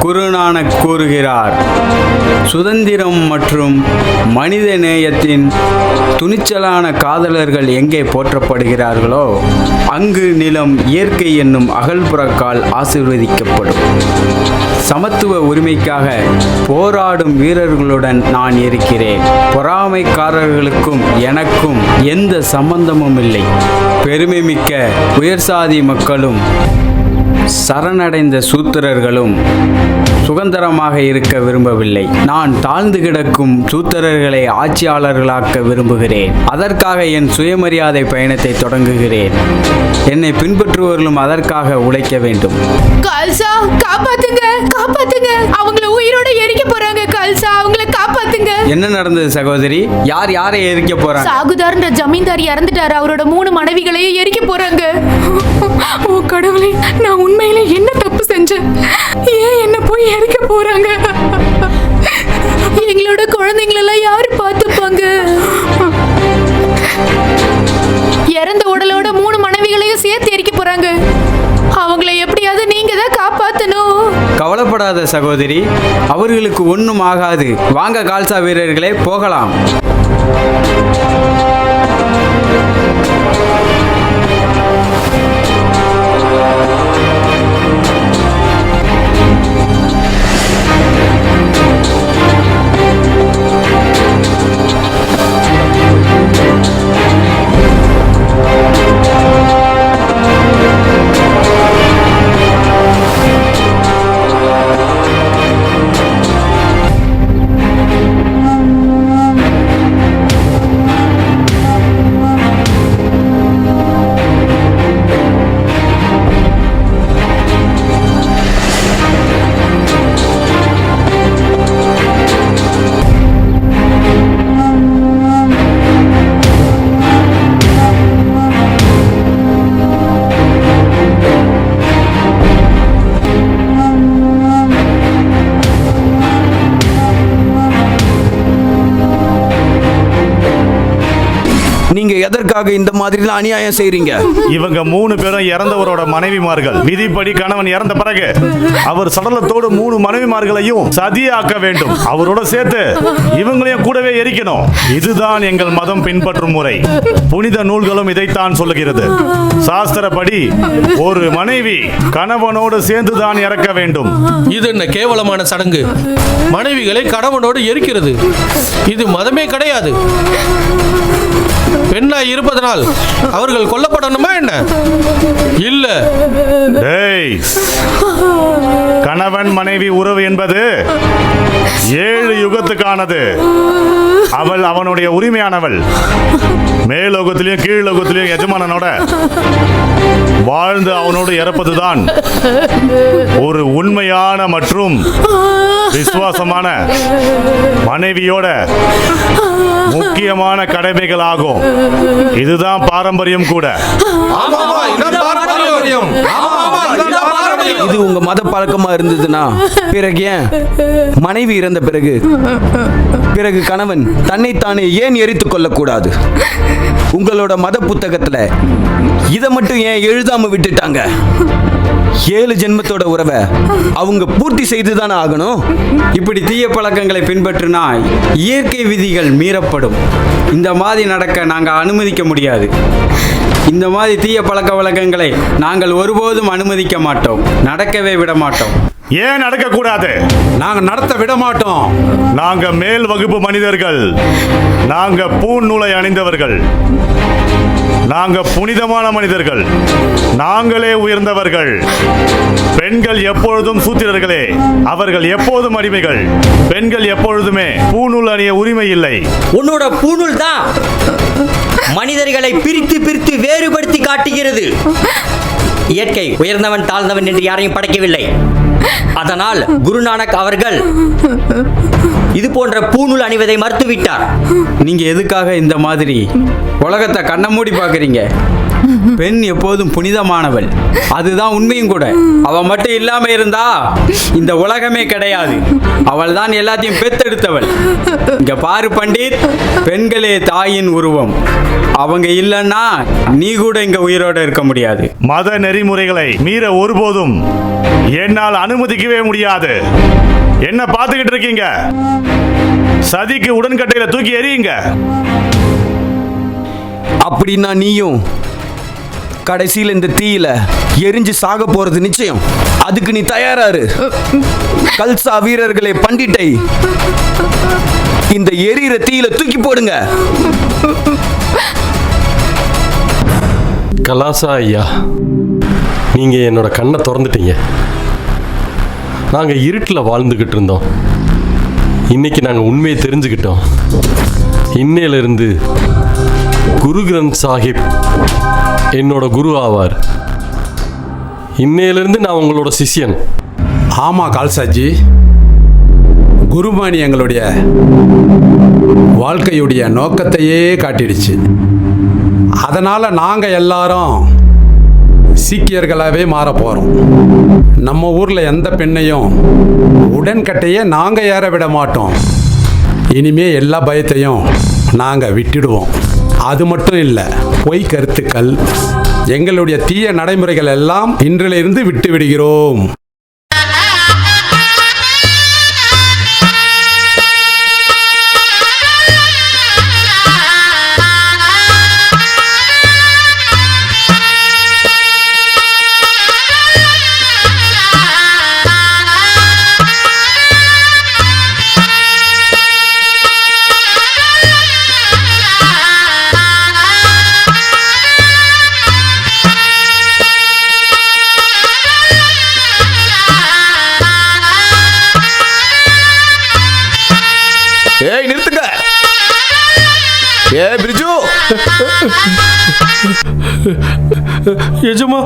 குருநானக் கூறுகிறார். சுதந்திரம் மற்றும் மனித நேயத்தின் துணிச்சலான காதலர்கள் எங்கே போற்றப்படுகிறார்களோ அங்கு நிலம் இயற்கை என்னும் அகல்புறக்கால் ஆசிர்வதிக்கப்படும். சமத்துவ உரிமைக்காக போராடும் வீரர்களுடன் நான் இருக்கிறேன். பொறாமைக்காரர்களுக்கும் எனக்கும் எந்த சம்பந்தமும் இல்லை. பெருமைமிக்க உயர்சாதி மக்களும் சரணடைந்த சூத்திரர்களும் சுதந்திரமாக இருக்க விரும்பவில்லை. நான் தாழ்ந்து கிடக்கும் சூத்திரர்களை ஆட்சியாளர்களாக்க விரும்புகிறேன். அதற்காக என் சுயமரியாதை பயணத்தை தொடங்குகிறேன். என்னை பின்பற்றுபவர்களும் அதற்காக உழைக்க வேண்டும். கல்சா காப்பாத்துங்க காப்பாத்துங்க. அவங்கள உயிரோட எரிக்க போறாங்க கல்சா. அவங்கள காப்பாத்துங்க. என்ன நடந்தது சகோதரி? யார் யாரை எரிக்க போறாங்க? சாகுதார்ன்ற ஜமீன்தார் இறந்துட்டாரு. அவரோட மூணு மனைவிகளையும் எரிக்க போறாங்க. ஓ கடவுளே நான் உண்மையில என்ன தப்பு செஞ்சேன் ஏன் என்ன போய் இறக்க போறாங்க? எங்களோட குழந்தைங்களெல்லாம் யாரு பார்த்துப்பாங்க? இறந்த உடலோட மூணு மனைவிகளையும் சேர்த்து எரிக்க போறாங்க. அவங்கள எப்படியாவது நீங்க தான் காப்பாத்தணும். கவலைப்படாத சகோதரி அவர்களுக்கு ஒன்றும் ஆகாது. வாங்க கால்சா வீரர்களே போகலாம். எதற்காக இந்த மாதிரிலாம் அநியாயம் செய்றீங்க? இவங்க மூணு பேரும் இறந்தவரோட மனைவிமார்கள். விதிப்படி கணவன் இறந்த பிறகு அவர் சடலத்தோடு மூணு மனைவிமார்களையும் சதியாக்க வேண்டும். அவரோட சேர்த்து இவங்களையும் கூடவே எரிக்கணும். இதுதான் எங்கள் மதம் பின்பற்றும் முறை. புனித நூல்களும் இதைத்தான் சொல்லுகிறது. சாஸ்திரப்படி ஒரு மனைவி கணவனோடு சேர்ந்துதான் இறக்க வேண்டும். இது என்ன கேவலமான சடங்கு? மனைவிகளை கணவனோடு எரிக்கிறது. இது மதமே கிடையாது. பெண்ணாய் இருப்பதனால் அவர்கள் கொல்லப்படணுமா என்ன? இல்ல. டேய் கணவன் மனைவி உறவு என்பது ஏழு யுகத்துக்கானது. அவள் அவனுடைய உரிமையானவள். மேலோகத்திலையும் கீழ்லோகத்திலையும் எஜமானனோட வாழ்ந்து அவனோடு இறப்பதுதான் ஒரு உண்மையான மற்றும் விசுவாசமான மனைவியோட முக்கியமான கடமைகள் ஆகும் இதுதான் பாரம்பரியம். கூட இது உங்க மத பழக்கமா இருந்ததுன்னா பிறகு ஏன் மனைவி இறந்த பிறகு பிறகு கணவன் தன்னைத்தானே ஏன் எரித்துக் கொள்ளக்கூடாது? உங்களோட மத புத்தகத்துல இதை மட்டும் ஏன் எழுதாம விட்டுட்டாங்க? ஏழு ஜென்மத்தோட உறவை அவங்க பூர்த்தி செய்து தானே ஆகணும்? இப்படி தீய பழக்கங்களை பின்பற்றினா இயற்கை விதிகள் மீறப்படும். இந்த மாதிரி நடக்க நாங்கள் அனுமதிக்க முடியாது. இந்த மாதிரி தீய பழக்க வழக்கங்களை நாங்கள் ஒருபோதும் அனுமதிக்க மாட்டோம். நடக்கவே விட மாட்டோம். ஏன் நடக்கக்கூடாது? நாங்க நடத்த விட மாட்டோம். நாங்க மேல் வகுப்பு மனிதர்கள். நாங்க பூநூலை அணிந்தவர்கள். நாங்க புனிதமான மனிதர்கள். நாங்களே உயர்ந்தவர்கள். பெண்கள் எப்பொழுதும் சூத்திரர்களே அவர்கள் எப்போதும் அடிமைகள். பெண்கள் எப்பொழுதுமே பூநூல் அணிய உரிமை இல்லை. உன்னோட பூநூல் தான் மனிதர்களை பிரித்து பிரித்து வேறுபடுத்தி காட்டுகிறது. இயற்கை உயர்ந்தவன் தாழ்ந்தவன் என்று யாரையும் படைக்கவில்லை. அதனால் குருநானக் அவர்கள் இது போன்ற பூணூல் அணிவதை மறுத்துவிட்டார். நீங்க எதுக்காக இந்த மாதிரி உலகத்தை கண்ண மூடி பார்க்குறீங்க? பெண் எப்போதும் புனிதமானவள். அதுதான் உண்மையும் கூட. அவ மட்டும் இல்லாம இருந்தா இந்த உலகமே கிடையாது. அவள் தான் எல்லாத்தையும் பெத்தெடுத்தவள். இங்க பாரு பண்டித் பெண்களே தாயின் உருவம். அவங்க இல்லைன்னா நீ கூட இங்க உயிரோட இருக்க முடியாது. மத நெறிமுறைகளை மீற ஒருபோதும் என்னால் அனுமதிக்கவே முடியாது. என்ன பார்த்துக்கிட்டு இருக்கீங்க? சதிக்கு உடன்கட்டையில தூக்கி எறியுங்க. அப்படின்னா நீயும் கடைசியில் இந்த தீயில எரிஞ்சு சாக போறது நிச்சயம். அதுக்கு நீ தயாராரு. கல்சா வீரர்களே பண்டிட்டை. இந்த எரியிற தீயில தூக்கி போடுங்க. கலாசா ஐயா நீங்கள் என்னோட கண்ணை திறந்துட்டீங்க. நாங்கள் இருட்டில் வாழ்ந்துக்கிட்டு இருந்தோம். இன்னைக்கு நாங்கள் உண்மையை தெரிஞ்சுக்கிட்டோம். இன்னையிலிருந்து குரு கிரந்த் சாஹிப் என்னோட குரு ஆவார். இன்னையிலிருந்து நான் உங்களோட சிஷ்யன். ஆமாம் கால்சாஜி. குருபாணி எங்களுடைய வாழ்க்கையுடைய நோக்கத்தையே காட்டிடுச்சு. அதனால் நாங்கள் எல்லாரும் சீக்கியர்களாகவே மாற போகிறோம் நம்ம ஊரில் எந்த பெண்ணையும் உடன்கட்டையே நாங்கள் ஏற விட மாட்டோம். இனிமே எல்லா பயத்தையும் நாங்கள் விட்டுடுவோம். அது மட்டும் இல்லை பொய் கருத்துக்கள் எங்களுடைய தீய நடைமுறைகள் எல்லாம் இன்றிலிருந்து விட்டு விடுகிறோம். ഏ ബിരിജു. യജമാ.